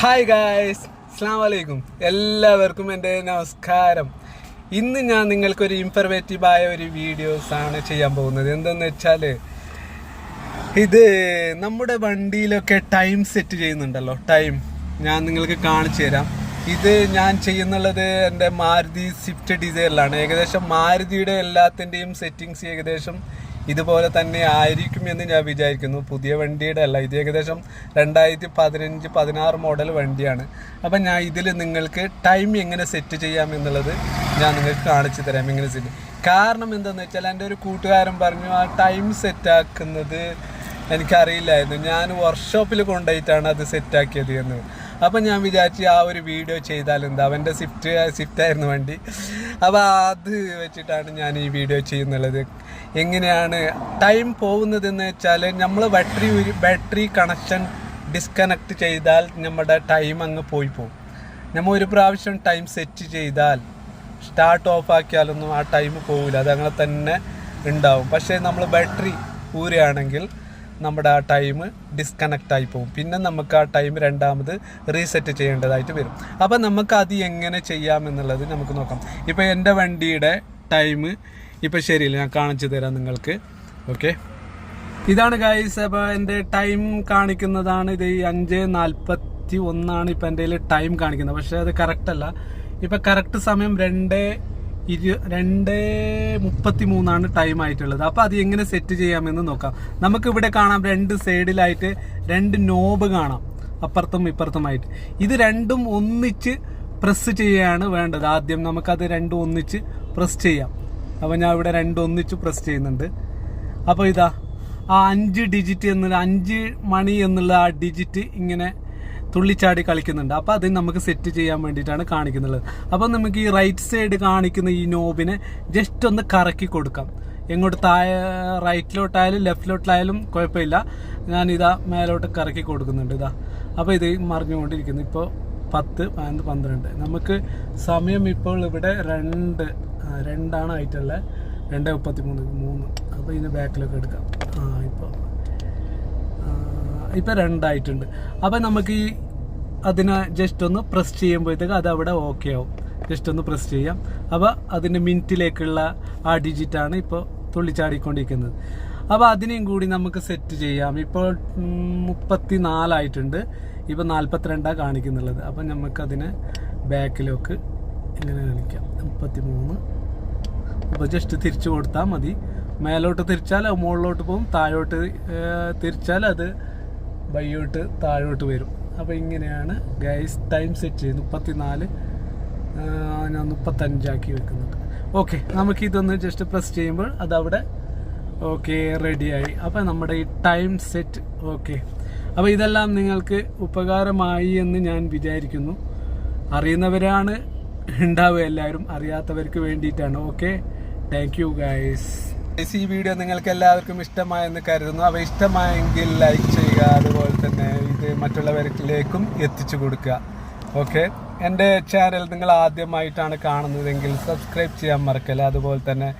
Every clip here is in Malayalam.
ഹായ് ഗായ്സ് അസ്സാം വലൈക്കും എല്ലാവർക്കും എന്റെ നമസ്കാരം. ഇന്ന് ഞാൻ നിങ്ങൾക്കൊരു ഇൻഫർമേറ്റീവായ ഒരു വീഡിയോസാണ് ചെയ്യാൻ പോകുന്നത്. എന്തെന്ന് വെച്ചാൽ ഇത് നമ്മുടെ വണ്ടിയിലൊക്കെ ടൈം സെറ്റ് ചെയ്യുന്നുണ്ടല്ലോ. ടൈം ഞാൻ നിങ്ങൾക്ക് കാണിച്ചു തരാം. ഇത് ഞാൻ ചെയ്യുന്നുള്ളത് എന്റെ മാരുതി സ്വിഫ്റ്റ് ഡിസൈനിലാണ് ഏകദേശം മാരുതിയുടെ എല്ലാത്തിന്റെയും സെറ്റിങ്സ് ഏകദേശം ഇതുപോലെ തന്നെ ആയിരിക്കും എന്ന് ഞാൻ വിചാരിക്കുന്നു. പുതിയ വണ്ടിയുടെ അല്ല ഇത് ഏകദേശം രണ്ടായിരത്തി പതിനഞ്ച് പതിനാറ് മോഡൽ വണ്ടിയാണ്. അപ്പം ഞാൻ ഇതിൽ നിങ്ങൾക്ക് ടൈം എങ്ങനെ സെറ്റ് ചെയ്യാം എന്നുള്ളത് ഞാൻ നിങ്ങൾക്ക് കാണിച്ചു തരാം എങ്ങനെ സെറ്റ് കാരണം എന്താണെന്ന് വെച്ചാൽ എന്റെ ഒരു കൂട്ടുകാരൻ പറഞ്ഞു ആ ടൈം സെറ്റാക്കുന്നത് എനിക്കറിയില്ലായിരുന്നു. ഞാൻ വർക്ക്ഷോപ്പിൽ കൊണ്ടുപോയിട്ടാണ് അത് സെറ്റാക്കിയത് എന്ന്. അപ്പം ഞാൻ വിചാരിച്ചു ആ ഒരു വീഡിയോ ചെയ്താൽ എന്താ അവന്റെ സ്വിഫ്റ്റ് സ്വിഫ്റ്റ് ആയിരുന്നു വണ്ടി. അപ്പോൾ അത് വെച്ചിട്ടാണ് ഞാൻ ഈ വീഡിയോ ചെയ്യുന്നുള്ളത്. എങ്ങനെയാണ് ടൈം പോകുന്നതെന്ന് വെച്ചാൽ നമ്മൾ ബാറ്ററി ബാറ്ററി കണക്ഷൻ ഡിസ്കണക്ട് ചെയ്താൽ നമ്മുടെ ടൈം അങ്ങ് പോയി പോകും. നമ്മൾ ഒരു പ്രാവശ്യം ടൈം സെറ്റ് ചെയ്താൽ സ്റ്റാർട്ട് ഓഫ് ആക്കിയാലൊന്നും ആ ടൈം പോകില്ല അതങ്ങനെ തന്നെ ഉണ്ടാവും. പക്ഷേ നമ്മൾ ബാറ്ററി ഊരുകയാണെങ്കിൽ നമ്മുടെ ആ ടൈം ഡിസ്കണക്റ്റ് ആയി പോകും. പിന്നെ നമുക്ക് ആ ടൈം രണ്ടാമത് റീസെറ്റ് ചെയ്യേണ്ടതായിട്ട് വരും. അപ്പോൾ നമുക്ക് അത് എങ്ങനെ ചെയ്യാമെന്നുള്ളത് നമുക്ക് നോക്കാം. ഇപ്പോൾ എന്റെ വണ്ടിയുടെ ടൈം ഇപ്പോൾ ശരിയില്ല? ഞാൻ കാണിച്ചു തരാം നിങ്ങൾക്ക്. ഓക്കെ ഇതാണ് ഗൈസ് അപ്പോൾ എന്റെ ടൈം കാണിക്കുന്നതാണ് ഇത് അഞ്ച് നാൽപ്പത്തി ഒന്നാണ് ഇപ്പം എന്റെ ടൈം കാണിക്കുന്നത്. പക്ഷേ അത് കറക്റ്റ് അല്ല. ഇപ്പം കറക്റ്റ് സമയം രണ്ട് ഇരു രണ്ട് മുപ്പത്തി മൂന്നാണ് ടൈം ആയിട്ടുള്ളത്. അപ്പോൾ അത് എങ്ങനെ സെറ്റ് ചെയ്യാമെന്ന് നോക്കാം. നമുക്ക് ഇവിടെ കാണാം രണ്ട് സൈഡിലായിട്ട് രണ്ട് നോബ് കാണാം. അപ്പുറത്തും ഇപ്പുറത്തുമായിട്ട്. ഇത് രണ്ടും ഒന്നിച്ച് പ്രസ് ചെയ്യുകയാണ് വേണ്ടത്. ആദ്യം നമുക്കത് രണ്ടും ഒന്നിച്ച് പ്രസ് ചെയ്യാം. അപ്പോൾ ഞാൻ ഇവിടെ രണ്ടും ഒന്നിച്ച് പ്രസ് ചെയ്യുന്നുണ്ട്. അപ്പോൾ ഇതാ ആ അഞ്ച് ഡിജിറ്റ് എന്നുള്ള അഞ്ച് മണി എന്നുള്ള ആ ഡിജിറ്റ് ഇങ്ങനെ തുള്ളിച്ചാടി കളിക്കുന്നുണ്ട്. അപ്പോൾ അത് നമുക്ക് സെറ്റ് ചെയ്യാൻ വേണ്ടിയിട്ടാണ് കാണിക്കുന്നത്. അപ്പോൾ നമുക്ക് ഈ റൈറ്റ് സൈഡ് കാണിക്കുന്ന ഈ നോബിനെ ജസ്റ്റ് ഒന്ന് കറക്കി കൊടുക്കാം. എങ്ങോട്ട് താഴെ റൈറ്റിലോട്ടായാലും ലെഫ്റ്റിലോട്ടായാലും കുഴപ്പമില്ല. ഞാൻ ഇതാ മേലോട്ട് കറക്കി കൊടുക്കുന്നുണ്ട് ഇതാ. അപ്പോൾ ഇത് മറിഞ്ഞുകൊണ്ടിരിക്കുന്നു. ഇപ്പോൾ പത്ത് പതിനൊന്ന് പന്ത്രണ്ട്. നമുക്ക് സമയം ഇപ്പോൾ ഇവിടെ രണ്ട് രണ്ടാണ് ആയിട്ടുള്ളത് രണ്ട് മുപ്പത്തി മൂന്ന്. മൂന്ന് അപ്പോൾ ഇതിന് ബാക്കിലൊക്കെ എടുക്കാം. ഇപ്പം രണ്ടായിട്ടുണ്ട്. അപ്പം നമുക്ക് ഈ അതിനെ ജസ്റ്റ് ഒന്ന് പ്രസ് ചെയ്യുമ്പോഴത്തേക്ക് അത് അവിടെ ഓക്കെ ആവും. ജസ്റ്റ് ഒന്ന് പ്രസ് ചെയ്യാം. അപ്പോൾ അതിന്റെ മിനിറ്റിലേക്കുള്ള ആ ഡിജിറ്റാണ് ഇപ്പോൾ തുള്ളിച്ചാടിക്കൊണ്ടിരിക്കുന്നത്. അപ്പോൾ അതിനെയും കൂടി നമുക്ക് സെറ്റ് ചെയ്യാം. ഇപ്പോൾ മുപ്പത്തി നാലായിട്ടുണ്ട് ഇപ്പോൾ നാൽപ്പത്തിരണ്ടാണ് കാണിക്കുന്നുള്ളത്. അപ്പം നമുക്കതിനെ ബാക്കിലേക്ക് ഇങ്ങനെ കാണിക്കാം. മുപ്പത്തി മൂന്ന് അപ്പോൾ ജസ്റ്റ് തിരിച്ചു കൊടുത്താൽ മതി. മേലോട്ട് തിരിച്ചാൽ മുകളിലോട്ട് പോകും. താഴോട്ട് തിരിച്ചാൽ അത് ബയ്യോട്ട് താഴോട്ട് വരും. അപ്പോൾ ഇങ്ങനെയാണ് ഗൈസ് ടൈം സെറ്റ് ചെയ്ത് മുപ്പത്തിനാല് ഞാൻ മുപ്പത്തഞ്ചാക്കി വെക്കുന്നുണ്ട്. ഓക്കെ നമുക്ക് ഇതൊന്ന് ജസ്റ്റ് പ്രസ് ചെയ്യുമ്പോൾ അതവിടെ ഓക്കെ റെഡിയായി അപ്പോൾ നമ്മുടെ ഈ ടൈം സെറ്റ് ഓക്കെ അപ്പോൾ ഇതെല്ലാം നിങ്ങൾക്ക് ഉപകാരമായി എന്ന് ഞാൻ വിചാരിക്കുന്നു. അറിയുന്നവരാണ് ഉണ്ടാവുക എല്ലാവരും. അറിയാത്തവർക്ക് വേണ്ടിയിട്ടാണ്. ഓക്കെ താങ്ക് യു ഗൈസ് ഈ വീഡിയോ നിങ്ങൾക്ക് എല്ലാവർക്കും ഇഷ്ടമായെന്ന് കരുതുന്നു. അവ ഇഷ്ടമായെങ്കിൽ ലൈക്ക് ചെയ്യുക അതുപോലെ തന്നെ ഇത് മറ്റുള്ളവരിലേക്കും എത്തിച്ചു കൊടുക്കുക. ഓക്കെ എന്റെ ചാനൽ നിങ്ങൾ ആദ്യമായിട്ടാണ് കാണുന്നതെങ്കിൽ സബ്സ്ക്രൈബ് ചെയ്യാൻ മറക്കല്ല. അതുപോലെ തന്നെ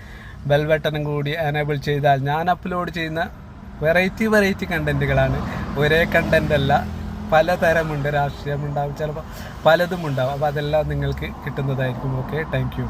ബെൽ ബട്ടണും കൂടി എനേബിൾ ചെയ്താൽ ഞാൻ അപ്ലോഡ് ചെയ്യുന്ന വെറൈറ്റി വെറൈറ്റി കണ്ടന്റുകളാണ് ഒരേ കണ്ടന്റല്ല പലതരമുണ്ട്. രാഷ്ട്രീയമുണ്ടാവും ചിലപ്പോൾ പലതും ഉണ്ടാവും അപ്പോൾ അതെല്ലാം നിങ്ങൾക്ക് കിട്ടുന്നതായിരിക്കും. Okay thank